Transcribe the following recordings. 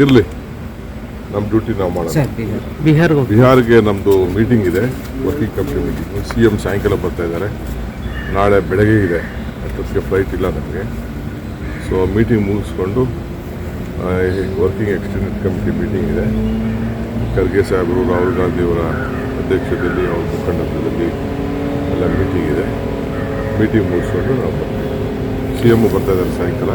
ಇರಲಿ. ನಮ್ಮ ಡ್ಯೂಟಿ ನಾವು ಮಾಡೋಣ. ಬಿಹಾರ್. ಬಿಹಾರ್ಗೆ ನಮ್ಮದು ಮೀಟಿಂಗ್ ಇದೆ. Working company meeting C M ಸಾಯಂಕಾಲ ಬರ್ತಾ ಇದ್ದಾರೆ. ನಾಳೆ ಬೆಳಗ್ಗೆ ಇದೆ. ಅಷ್ಟೊತ್ತಿಗೆ ಫ್ಲೈಟ್ ಇಲ್ಲ ನಮಗೆ. ಸೊ ಮೀಟಿಂಗ್ ಮುಗಿಸ್ಕೊಂಡು ವರ್ಕಿಂಗ್ ಎಕ್ಸ್ಟೆಂಡೆಡ್ ಕಮಿಟಿ ಮೀಟಿಂಗ್ ಇದೆ. ಖರ್ಗೆ ಸಾಹೇಬರು ರಾಹುಲ್ ಗಾಂಧಿಯವರ ಅಧ್ಯಕ್ಷತೆಯಲ್ಲಿ ಅವ್ರ ಮುಖಂಡತ್ವದಲ್ಲಿ ಎಲ್ಲ ಮೀಟಿಂಗ್ ಇದೆ. ಮೀಟಿಂಗ್ ಮುಗಿಸ್ಕೊಂಡು ನಾವು ಬರ್ತೀವಿ. ಸಿ ಎಂ ಬರ್ತಾ ಇದ್ದಾರೆ ಸಾಯಂಕಾಲ.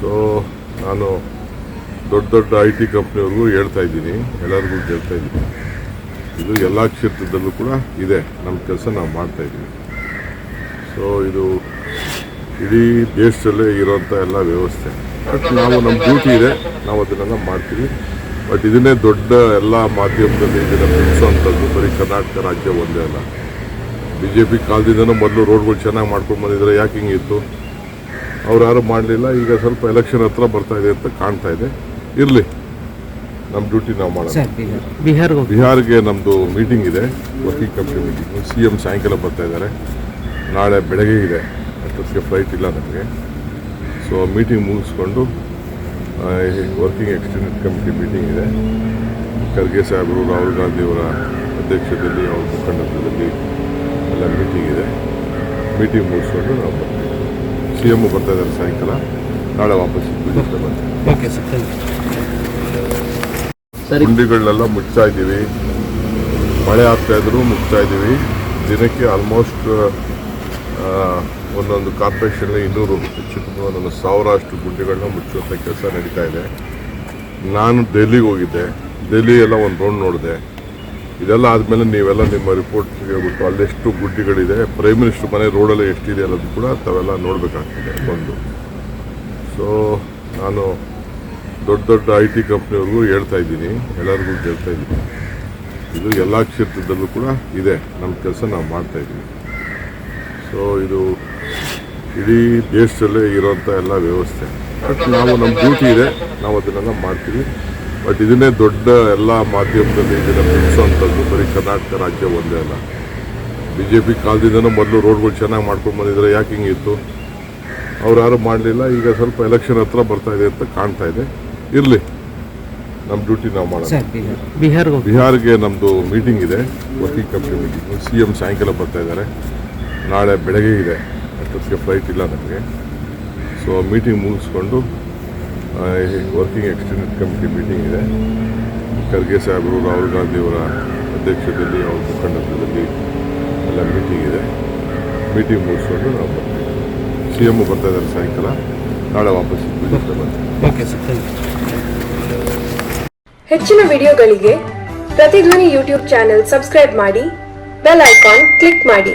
ಸೊ ನಾನು ದೊಡ್ಡ ದೊಡ್ಡ ಐ ಟಿ ಕಂಪ್ನಿಯವ್ರಿಗೂ ಹೇಳ್ತಾ ಇದ್ದೀನಿ, ಎಲ್ಲರಿಗೂ ಹೇಳ್ತಾ ಇದ್ದೀನಿ. ಇದು ಎಲ್ಲ ಕ್ಷೇತ್ರದಲ್ಲೂ ಕೂಡ ಇದೆ ನಮ್ಮ ಕೆಲಸ ನಾವು ಮಾಡ್ತಾ ಇದ್ದೀವಿ. ಸೊ ಇದು ಇಡೀ ದೇಶದಲ್ಲೇ ಇರೋಂಥ ಎಲ್ಲ ವ್ಯವಸ್ಥೆ. ಬಟ್ ನಾವು ನಮ್ಮ ಡ್ಯೂಟಿ ಇದೆ, ನಾವು ಅದನ್ನೆಲ್ಲ ಮಾಡ್ತೀವಿ. ಬಟ್ ಇದನ್ನೇ ದೊಡ್ಡ ಎಲ್ಲ ಮಾಧ್ಯಮದಲ್ಲಿ ಇದನ್ನು ಬಿಡಿಸೋವಂಥದ್ದು ಬರೀ ಕರ್ನಾಟಕ ರಾಜ್ಯ ಒಂದೇ ಅಲ್ಲ. ಬಿ ಜೆ ಪಿ ಕಾಲದಿಂದನೂ ಮೊದಲು ರೋಡ್ಗಳು ಚೆನ್ನಾಗಿ ಮಾಡ್ಕೊಂಡು ಬಂದಿದ್ದಾರೆ ಯಾಕೆ ಹಿಂಗಿತ್ತು ಅವ್ರು ಯಾರು ಮಾಡಲಿಲ್ಲ. ಈಗ ಸ್ವಲ್ಪ ಎಲೆಕ್ಷನ್ ಹತ್ರ ಬರ್ತಾ ಇದೆ ಅಂತ ಕಾಣ್ತಾ ಇದೆ. ಇರಲಿ. ನಮ್ಮ ಡ್ಯೂಟಿ ನಾವು ಮಾಡೋಣ ಬಿಹಾರ್. ಬಿಹಾರ್ಗೆ ನಮ್ಮದು ಮೀಟಿಂಗ್ ಇದೆ. Working committee meeting C M ಸಾಯಂಕಾಲ ಬರ್ತಾ ಇದ್ದಾರೆ. ನಾಳೆ ಬೆಳಗ್ಗೆ ಇದೆ. ಅಷ್ಟೊತ್ತಿಗೆ ಫ್ಲೈಟ್ ಇಲ್ಲ ನಮಗೆ. ಸೊ ಮೀಟಿಂಗ್ ಮುಗಿಸ್ಕೊಂಡು ವರ್ಕಿಂಗ್ ಎಕ್ಸ್ಟೆಂಡೆಡ್ ಕಮಿಟಿ ಮೀಟಿಂಗ್ ಇದೆ. ಖರ್ಗೆ ಸಾಹೇಬರು ರಾಹುಲ್ ಗಾಂಧಿಯವರ ಅಧ್ಯಕ್ಷತೆಯಲ್ಲಿ ಅವ್ರ ಮುಖಂಡತ್ವದಲ್ಲಿ ಎಲ್ಲ ಮೀಟಿಂಗ್ ಇದೆ. ಮೀಟಿಂಗ್ ಮುಗಿಸ್ಕೊಂಡು ನಾವು ಬರ್ತೀವಿ. ಸಿ ಎಂ ಬರ್ತಾ ಇದ್ದಾರೆ ಸಾಯಂಕಾಲ. ನಾಳೆ ವಾಪಸ್ ಓಕೆ ಸರ್ ಥ್ಯಾಂಕ್ ಗುಂಡಿಗಳನ್ನೆಲ್ಲ ಮುಚ್ತಾ ಇದ್ದೀವಿ. ಮಳೆ ಆಗ್ತಾ ಇದ್ರು ಮುಚ್ತಾ ಇದ್ದೀವಿ. ದಿನಕ್ಕೆ ಆಲ್ಮೋಸ್ಟ್ ಒಂದೊಂದು ಕಾರ್ಪೊರೇಷನ್ ಇನ್ನೂರು ಹೆಚ್ಚು ಕಮ್ಮಿ ಒಂದೊಂದು ಸಾವಿರ ಅಷ್ಟು ಗುಂಡಿಗಳನ್ನ ಮುಚ್ಚುವಂಥ ಕೆಲಸ ನಡೀತಾ ಇದೆ. ನಾನು ಡೆಲ್ಲಿಗೆ ಹೋಗಿದ್ದೆ. ಡೆಲ್ಲಿ ಎಲ್ಲ ಒಂದು ರೌಂಡ್ ನೋಡಿದೆ. ಇದೆಲ್ಲ ಆದಮೇಲೆ ನೀವೆಲ್ಲ ನಿಮ್ಮ ರಿಪೋರ್ಟ್ ಹೇಳ್ಬಿಟ್ಟು ಅಲ್ಲೆಷ್ಟು ಗುಡ್ಡಿಗಳಿದೆ ಪ್ರೈಮ್ ಮಿನಿಸ್ಟರ್ ಮನೆ ರೋಡಲ್ಲಿ ಎಷ್ಟಿದೆ ಅನ್ನೋದು ಕೂಡ ತಾವೆಲ್ಲ ನೋಡಬೇಕಾಗ್ತದೆ ಒಂದು ಸೊ ನಾನು ದೊಡ್ಡ ದೊಡ್ಡ ಐ ಟಿ ಕಂಪ್ನಿಯವ್ರಿಗೂ ಹೇಳ್ತಾ ಇದ್ದೀನಿ, ಎಲ್ಲರಿಗೂ ಹೇಳ್ತಾ ಇದ್ದೀನಿ. ಇದು ಎಲ್ಲ ಕ್ಷೇತ್ರದಲ್ಲೂ ಕೂಡ ಇದೆ ನಮ್ಮ ಕೆಲಸ ನಾವು ಮಾಡ್ತಾ ಇದ್ದೀವಿ. ಸೊ ಇದು ಇಡೀ ದೇಶದಲ್ಲೇ ಇರೋಂಥ ಎಲ್ಲ ವ್ಯವಸ್ಥೆ. ಬಟ್ ನಾವು ನಮ್ಮ ಡ್ಯೂಟಿ ಇದೆ, ನಾವು ಅದನ್ನೆಲ್ಲ ಮಾಡ್ತೀವಿ. ಬಟ್ ಇದನ್ನೇ ದೊಡ್ಡ ಎಲ್ಲ ಮಾಧ್ಯಮದಲ್ಲಿ ಇದನ್ನು ಬಿಡಿಸೋವಂಥದ್ದು. ಬರೀ ಕರ್ನಾಟಕ ರಾಜ್ಯ ಒಂದೇ ಅಲ್ಲ. ಬಿ ಜೆ ಪಿ ಕಾಲದಿಂದನೂ ಮೊದಲು ರೋಡ್ಗಳು ಚೆನ್ನಾಗಿ ಮಾಡ್ಕೊಂಡು ಬಂದಿದ್ದಾರೆ ಯಾಕೆ ಹಿಂಗಿತ್ತು ಅವ್ರು ಯಾರು ಮಾಡಲಿಲ್ಲ. ಈಗ ಸ್ವಲ್ಪ ಎಲೆಕ್ಷನ್ ಹತ್ರ ಬರ್ತಾ ಇದೆ ಅಂತ ಕಾಣ್ತಾ ಇದೆ. ಇರಲಿ. ನಮ್ಮ ಡ್ಯೂಟಿ ನಾವು ಮಾಡೋಣ. ಬಿಹಾರ್ಗೆ ನಮ್ಮದು ಮೀಟಿಂಗ್ ಇದೆ. Working committee meeting C M ಸಾಯಂಕಾಲ ಬರ್ತಾ ಇದ್ದಾರೆ. ನಾಳೆ ಬೆಳಗ್ಗೆ ಇದೆ. ಅಷ್ಟೊತ್ತಿಗೆ ಫ್ಲೈಟ್ ಇಲ್ಲ ನಮಗೆ. ಸೊ ಮೀಟಿಂಗ್ ಮುಗಿಸ್ಕೊಂಡು ವರ್ಕಿಂಗ್ ಎಕ್ಸ್ಟೆಂಡೆಡ್ ಕಮಿಟಿ ಮೀಟಿಂಗ್ ಇದೆ. ಖರ್ಗೆ ಸಾಹೇಬರು ರಾಹುಲ್ ಗಾಂಧಿಯವರ ಅಧ್ಯಕ್ಷತೆಯಲ್ಲಿ ಅವ್ರ ಮುಖಂಡತ್ವದಲ್ಲಿ ಎಲ್ಲ ಮೀಟಿಂಗ್ ಇದೆ. ಮೀಟಿಂಗ್ ಮುಗಿಸ್ಕೊಂಡು ನಾವು ಬರ್ತೀವಿ. ಸಿ ಎಂ ಬರ್ತಾ ಇದ್ದಾರೆ ಸಾಯಂಕಾಲ. ನಾಳೆ ವಾಪಸ್ ಹೆಚ್ಚಿನ ವಿಡಿಯೋಗಳಿಗೆ ಪ್ರತಿಧ್ವನಿ ಯೂಟ್ಯೂಬ್ ಚಾನೆಲ್ ಸಬ್ಸ್ಕ್ರೈಬ್ ಮಾಡಿ ಬೆಲ್ ಐಕಾನ್ ಕ್ಲಿಕ್ ಮಾಡಿ.